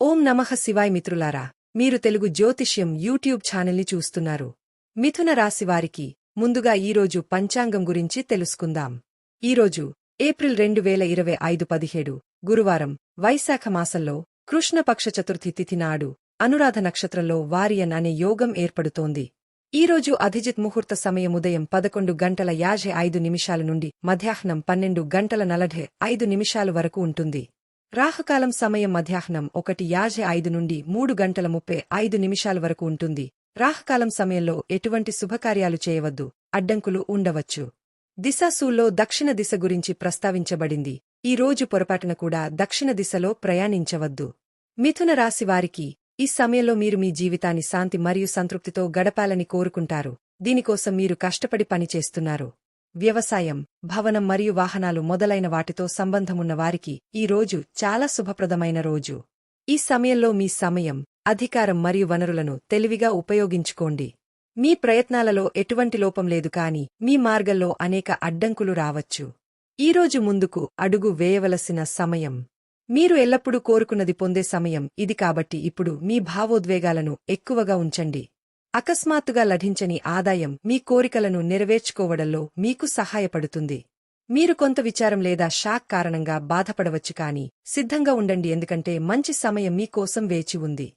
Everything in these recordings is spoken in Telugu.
ఓం నమః శివాయ్ మిత్రులారా మీరు తెలుగు జ్యోతిష్యం యూట్యూబ్ ఛానల్ని చూస్తున్నారు. మిథున రాశివారికి ముందుగా ఈరోజు పంచాంగం గురించి తెలుసుకుందాం. ఈరోజు ఏప్రిల్ రెండు వేల ఇరవై ఐదు పదిహేడు గురువారం వైశాఖ మాసంలో కృష్ణపక్ష చతుర్థి తిథి నాడు అనురాధ నక్షత్రంలో వారియన్ అనే యోగం ఏర్పడుతోంది. ఈరోజు అధిజిత్ ముహూర్త సమయం ఉదయం పదకొండు గంటల యాభై ఐదు నిమిషాల నుండి మధ్యాహ్నం పన్నెండు గంటల నలభై ఐదు నిమిషాల వరకు ఉంటుంది. రాహకాలం సమయం మధ్యాహ్నం ఒకటి యాభై ఐదు నుండి మూడు గంటల ముప్పై ఐదు నిమిషాల వరకు ఉంటుంది. రాహకాలం సమయంలో ఎటువంటి శుభకార్యాలు చేయవద్దు. అడ్డంకులు ఉండవచ్చు. దిశాసూల్లో దక్షిణ దిశ గురించి ప్రస్తావించబడింది. ఈ రోజు పొరపాటున కూడా దక్షిణ దిశలో ప్రయాణించవద్దు. మిథున రాశి వారికి ఈ సమయంలో మీరు మీ జీవితాన్ని శాంతి మరియు సంతృప్తితో గడపాలని కోరుకుంటారు. దీనికోసం మీరు కష్టపడి పనిచేస్తున్నారు. వ్యవసాయం భవనం మరియు వాహనాలు మొదలైన వాటితో సంబంధమున్న వారికి ఈ రోజు చాలా శుభప్రదమైన రోజు. ఈ సమయంలో మీ సమయం అధికారం మరియు వనరులను తెలివిగా ఉపయోగించుకోండి. మీ ప్రయత్నాలలో ఎటువంటి లోపం లేదు కాని మీ మార్గంలో అనేక అడ్డంకులు రావచ్చు. ఈరోజు ముందుకు అడుగు వేయవలసిన సమయం. మీరు ఎల్లప్పుడూ కోరుకున్నది పొందే సమయం ఇది కాబట్టి ఇప్పుడు మీ భావోద్వేగాలను ఎక్కువగా ఉంచండి. అకస్మాత్తుగా లభించని ఆదాయం మీ కోరికలను నెరవేర్చుకోవడంలో మీకు సహాయపడుతుంది. మీరు కొంత విచారం లేదా షాక్ కారణంగా బాధపడవచ్చు కాని సిద్ధంగా ఉండండి ఎందుకంటే మంచి సమయం మీకోసం వేచి ఉంది.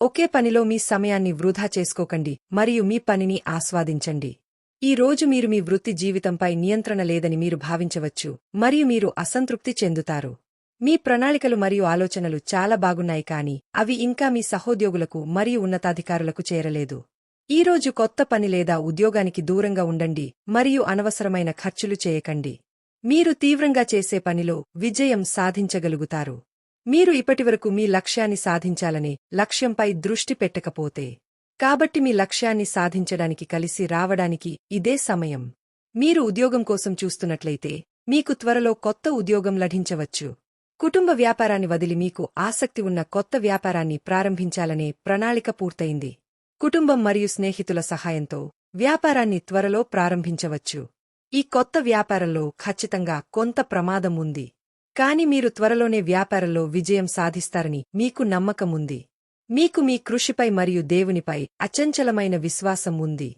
ఒకే పనిలో మీ సమయాన్ని వృధా చేసుకోకండి మరియు మీ పనిని ఆస్వాదించండి. ఈ రోజు మీరు మీ వృత్తి జీవితంపై నియంత్రణ లేదని మీరు భావించవచ్చు మరియు మీరు అసంతృప్తి చెందుతారు. మీ ప్రణాళికలు మరియు ఆలోచనలు చాలా బాగున్నాయి కాని అవి ఇంకా మీ సహోద్యోగులకు మరియు ఉన్నతాధికారులకు చేరలేదు. ఈరోజు కొత్త పని లేదా ఉద్యోగానికి దూరంగా ఉండండి మరియు అనవసరమైన ఖర్చులు చేయకండి. మీరు తీవ్రంగా చేసే పనిలో విజయం సాధించగలుగుతారు. మీరు ఇప్పటివరకు మీ లక్ష్యాన్ని సాధించాలనే లక్ష్యంపై దృష్టి పెట్టకపోతే. కాబట్టి మీ లక్ష్యాన్ని సాధించడానికి కలిసి రావడానికి ఇదే సమయం. మీరు ఉద్యోగం కోసం చూస్తున్నట్లయితే మీకు త్వరలో కొత్త ఉద్యోగం లభించవచ్చు. కుటుంబ వ్యాపారాన్ని వదిలి మీకు ఆసక్తి ఉన్న కొత్త వ్యాపారాన్ని ప్రారంభించాలనే ప్రణాళిక పూర్తయింది. కుటుంబం మరియు స్నేహితుల సహాయంతో వ్యాపారాన్ని త్వరలో ప్రారంభించవచ్చు. ఈ కొత్త వ్యాపారంలో ఖచ్చితంగా కొంత ప్రమాదం ఉంది. కాని మీరు త్వరలోనే వ్యాపారంలో విజయం సాధిస్తారని మీకు నమ్మకముంది మీకు మీ కృషిపై మరియు దేవునిపై అచంచలమైన విశ్వాసం ఉంది.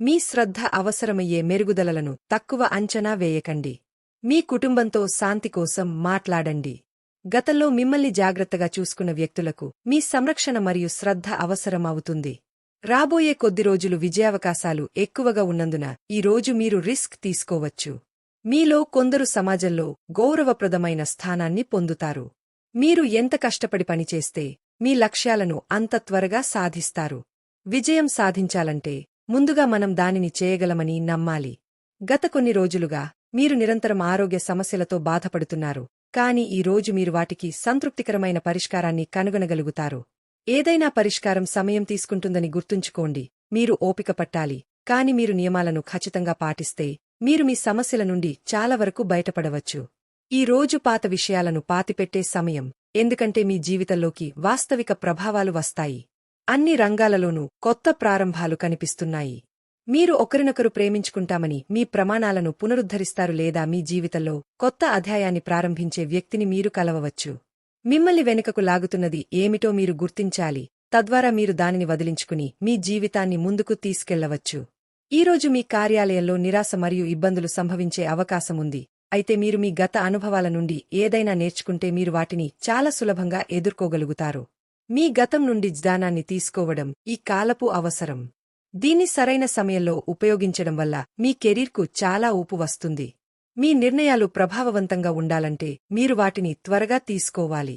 మీ శ్రద్ధ అవసరమయ్యే మెరుగుదలలను తక్కువ అంచనా వేయకండి. మీ కుటుంబంతో శాంతి కోసం మాట్లాడండి. గతంలో మిమ్మల్ని జాగ్రత్తగా చూసుకున్న వ్యక్తులకు మీ సంరక్షణ మరియు శ్రద్ధ అవసరం అవుతుంది రాబోయే కొద్ది రోజులు విజయావకాశాలు ఎక్కువగా ఉన్నందున ఈ రోజు మీరు రిస్క్ తీసుకోవచ్చు. మీలో కొందరు సమాజంలో గౌరవప్రదమైన స్థానాన్ని పొందుతారు. మీరు ఎంత కష్టపడి పనిచేస్తే మీ లక్ష్యాలను అంత త్వరగా సాధిస్తారు. విజయం సాధించాలంటే ముందుగా మనం దానిని చేయగలమని నమ్మాలి. గత కొన్ని రోజులుగా మీరు నిరంతరం ఆరోగ్య సమస్యలతో బాధపడుతున్నారు కాని ఈ రోజు మీరు వాటికి సంతృప్తికరమైన పరిష్కారాన్ని కనుగొనగలుగుతారు. ఏదైనా పరిష్కారం సమయం తీసుకుంటుందని గుర్తుంచుకోండి. మీరు ఓపిక పట్టాలి. కాని మీరు నియమాలను ఖచ్చితంగా పాటిస్తే మీరు మీ సమస్యల నుండి చాలా వరకు బయటపడవచ్చు. ఈ రోజు పాత విషయాలను పాతిపెట్టే సమయం ఎందుకంటే మీ జీవితంలోకి వాస్తవిక ప్రభావాలు వస్తాయి. అన్ని రంగాలలోనూ కొత్త ప్రారంభాలు కనిపిస్తున్నాయి. మీరు ఒకరినొకరు ప్రేమించుకుంటామని మీ ప్రమాణాలను పునరుద్ధరిస్తారు లేదా మీ జీవితంలో కొత్త అధ్యాయాన్ని ప్రారంభించే వ్యక్తిని మీరు కలవవచ్చు. మిమ్మల్ని వెనుకకు లాగుతున్నది ఏమిటో మీరు గుర్తించాలి. తద్వారా మీరు దానిని వదిలించుకుని మీ జీవితాన్ని ముందుకు తీసుకెళ్ళవచ్చు. ఈరోజు మీ కార్యాలయంలో నిరాశ మరియు ఇబ్బందులు సంభవించే అవకాశముంది అయితే మీరు మీ గత అనుభవాల నుండి ఏదైనా నేర్చుకుంటే మీరు వాటిని చాలా సులభంగా ఎదుర్కోగలుగుతారు. మీ గతం నుండి జ్ఞానాన్ని తీసుకోవడం ఈ కాలపు అవసరం. దీన్ని సరైన సమయంలో ఉపయోగించడం వల్ల మీ కెరీర్కు చాలా ఊపు వస్తుంది. మీ నిర్ణయాలు ప్రభావవంతంగా ఉండాలంటే మీరు వాటిని త్వరగా తీసుకోవాలి.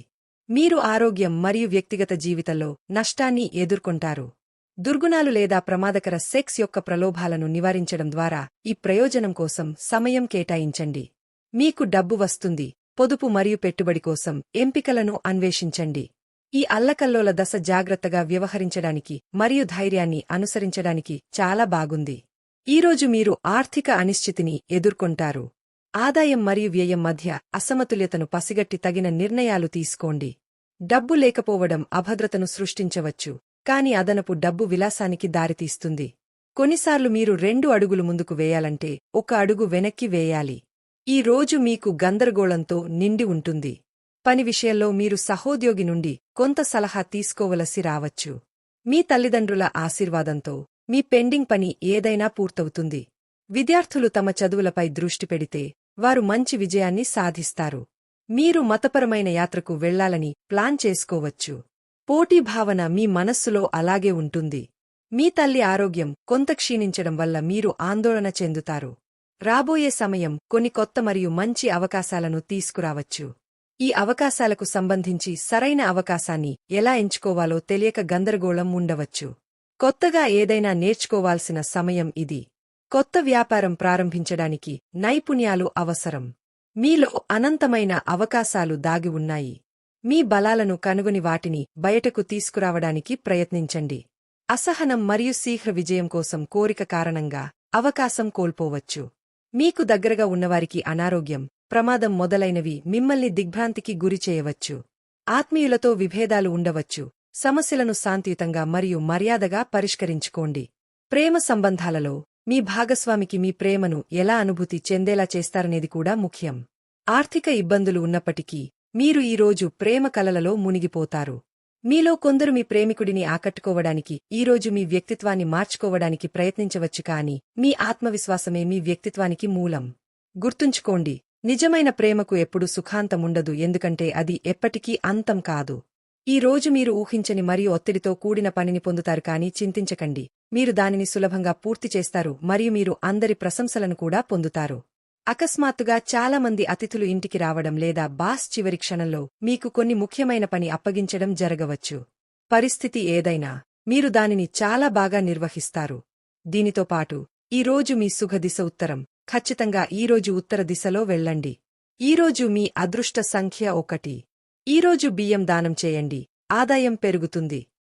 మీరు ఆరోగ్యం మరియు వ్యక్తిగత జీవితంలో నష్టాన్ని ఎదుర్కొంటారు. దుర్గుణాలు లేదా ప్రమాదకర సెక్స్ యొక్క ప్రలోభాలను నివారించడం ద్వారా ఈ ప్రయోజనం కోసం సమయం కేటాయించండి. మీకు డబ్బు వస్తుంది పొదుపు మరియు పెట్టుబడి కోసం ఎంపికలను అన్వేషించండి. ఈ అల్లకల్లోల దశ జాగ్రత్తగా వ్యవహరించడానికి మరియు ధైర్యాన్ని అనుసరించడానికి చాలా బాగుంది. ఈరోజు మీరు ఆర్థిక అనిశ్చితిని ఎదుర్కొంటారు. ఆదాయం మరియు వ్యయం మధ్య అసమతుల్యతను పసిగట్టి తగిన నిర్ణయాలు తీసుకోండి. డబ్బు లేకపోవడం అభద్రతను సృష్టించవచ్చు కాని అదనపు డబ్బు విలాసానికి దారితీస్తుంది. కొన్నిసార్లు మీరు రెండు అడుగులు ముందుకు వేయాలంటే ఒక అడుగు వెనక్కి వేయాలి. ఈ రోజు మీకు గందరగోళంతో నిండి ఉంటుంది. పని విషయంలో మీరు సహోద్యోగి నుండి కొంత సలహా తీసుకోవలసి రావచ్చు. మీ తల్లిదండ్రుల ఆశీర్వాదంతో మీ పెండింగ్ పని ఏదైనా పూర్తవుతుంది. విద్యార్థులు తమ చదువులపై దృష్టి పెడితే వారు మంచి విజయాన్ని సాధిస్తారు. మీరు మతపరమైన యాత్రకు వెళ్ళాలని ప్లాన్ చేసుకోవచ్చు. పోటీ భావన మీ మనస్సులో అలాగే ఉంటుంది. మీ తల్లి ఆరోగ్యం కొంత క్షీణించడం వల్ల మీరు ఆందోళన చెందుతారు. రాబోయే సమయం కొన్ని కొత్త మరియు మంచి అవకాశాలను తీసుకురావచ్చు. ఈ అవకాశాలకు సంబంధించి సరైన అవకాశాన్ని ఎలా ఎంచుకోవాలో తెలియక గందరగోళం ఉండవచ్చు. కొత్తగా ఏదైనా నేర్చుకోవాల్సిన సమయం ఇది. కొత్త వ్యాపారం ప్రారంభించడానికి నైపుణ్యాలు అవసరం. మీలో అనంతమైన అవకాశాలు దాగి ఉన్నాయి. మీ బలాలను కనుగొని వాటిని బయటకు తీసుకురావడానికి ప్రయత్నించండి. అసహనం మరియు శీఘ్ర విజయం కోసం కోరిక కారణంగా అవకాశం కోల్పోవచ్చు. మీకు దగ్గరగా ఉన్నవారికి అనారోగ్యం ప్రమాదం మొదలైనవి మిమ్మల్ని దిగ్భ్రాంతికి గురి చేయవచ్చు. ఆత్మీయులతో విభేదాలు ఉండవచ్చు. సమస్యలను శాంతియుతంగా మరియు మర్యాదగా పరిష్కరించుకోండి. ప్రేమ సంబంధాలలో మీ భాగస్వామికి మీ ప్రేమను ఎలా అనుభూతి చెందేలా చేస్తారనేది కూడా ముఖ్యం. ఆర్థిక ఇబ్బందులు ఉన్నప్పటికీ మీరు ఈరోజు ప్రేమ కలలలో మునిగిపోతారు. మీలో కొందరు మీ ప్రేమికుడిని ఆకట్టుకోవడానికి ఈరోజు మీ వ్యక్తిత్వాన్ని మార్చుకోవడానికి ప్రయత్నించవచ్చు కాని మీ ఆత్మవిశ్వాసమే మీ వ్యక్తిత్వానికి మూలం. గుర్తుంచుకోండి నిజమైన ప్రేమకు ఎప్పుడు సుఖాంతముండదు ఎందుకంటే అది ఎప్పటికీ అంతం కాదు. ఈ రోజు మీరు ఊహించని మరియు ఒత్తిడితో కూడిన పనిని పొందుతారు కానీ చింతించకండి. మీరు దానిని సులభంగా పూర్తి చేస్తారు మరియు మీరు అందరి ప్రశంసలను కూడా పొందుతారు. అకస్మాత్తుగా చాలా మంది అతిథులు ఇంటికి రావడం లేదా బాస్ చివరి క్షణంలో మీకు కొన్ని ముఖ్యమైన పని అప్పగించడం జరగవచ్చు. పరిస్థితి ఏదైనా మీరు దానిని చాలా బాగా నిర్వహిస్తారు. దీనితో పాటు ఈ రోజు మీ సుఖదిశ ఉత్తరం ఖచ్చితంగా ఈరోజు ఉత్తర దిశలో వెళ్ళండి. ఈరోజు మీ అదృష్ట సంఖ్య ఒకటి. ఈరోజు బియ్యం దానం చేయండి. ఆదాయం పెరుగుతుంది.